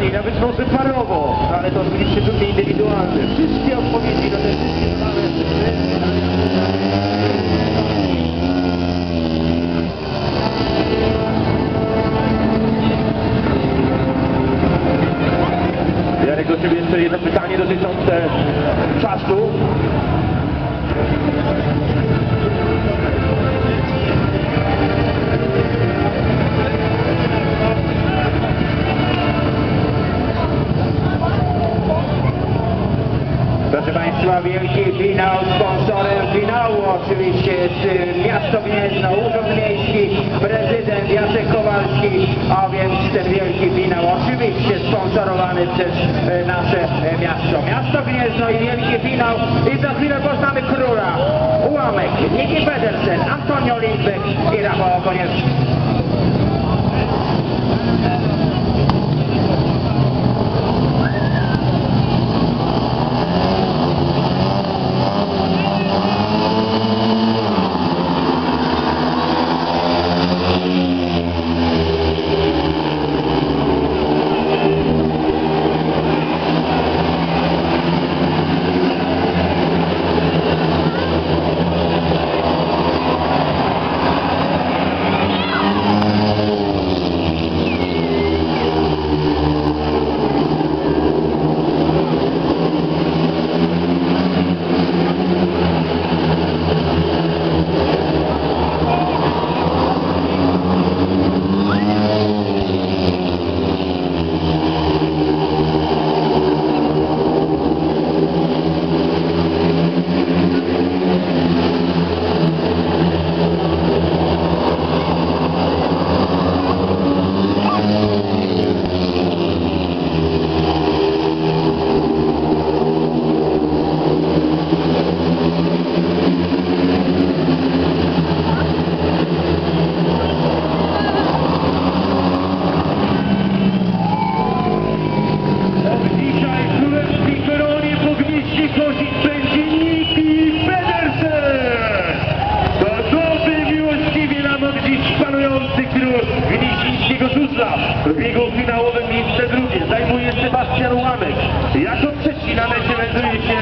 pytanie, nawet może parowo, ale to oczywiście turniej indywidualny. Wszystkie odpowiedzi na te wszystkie sprawy. Jarek, do Ciebie jeszcze jedno pytanie dotyczące czasu. Proszę Państwa, wielki finał, sponsorem finału oczywiście jest Miasto Gniezno, Urząd Miejski, prezydent Jacek Kowalski, a więc ten wielki finał oczywiście sponsorowany przez y, nasze y, miasto. Miasto Gniezno i wielki finał i za chwilę poznamy króla. Ułamek, Niki Pedersen, Antonio Lindbeck i Rafał Konieczny. Dzisiaj w królewskiej koronie powinniście chodzić będzie Niki Pedersen! To dobry miłościwie nam oddziś król Gnieźnieńskiego Tuzla. W biegu finałowym miejsce drugie zajmuje Sebastian Łamek. Jako trzeci na mecie melduje się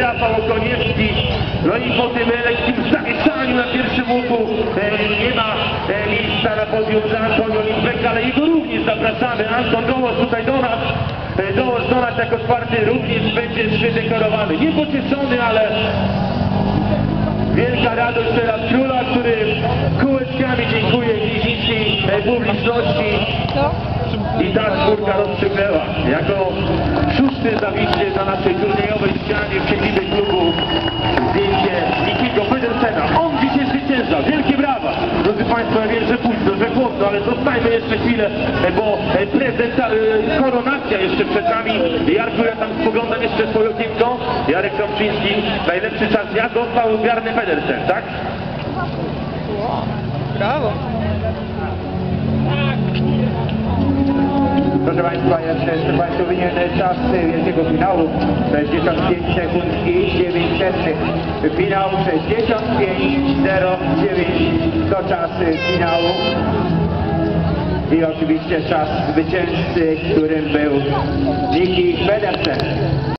Rafał Koniewski. No i po tym lekkim zamieszaniu na pierwszym łuku e, nie ma e, miejsca na podium dla Antonio Lindbecka, ale jego również zapraszamy. Anton dołącz tutaj do nas. E, Dołącz do nas jako czwarty również będzie przydekorowany. Niepocieszony, ale Wielka radość teraz króla, który kółeczkami dziękuję publiczności. I ta czwórka rozstrzygnęła. Jako szósty zawiśnie na naszej turniejowej ścianie w siedzibie klubu zdjęcie Nikiego Pedersena. On dzisiaj zwycięża. Wielkie brawa. Drodzy Państwo, ja wiem, że późno, że chłodno, ale zostańmy jeszcze chwilę, bo e, prezenta, e, koronacja jeszcze przed nami. Jarku, ja tam spoglądam jeszcze swoją okienko. Jarek Tomczyński, najlepszy czas ja dostał Bjarny Pedersen, tak? Brawo. Proszę Państwa, jeszcze jeszcze Państwu wymienię czas wielkiego finału. 65 sekund i 9 setnych. Finał 65.09 to czas finału. I oczywiście czas zwycięzcy, którym był Niki Pedersen.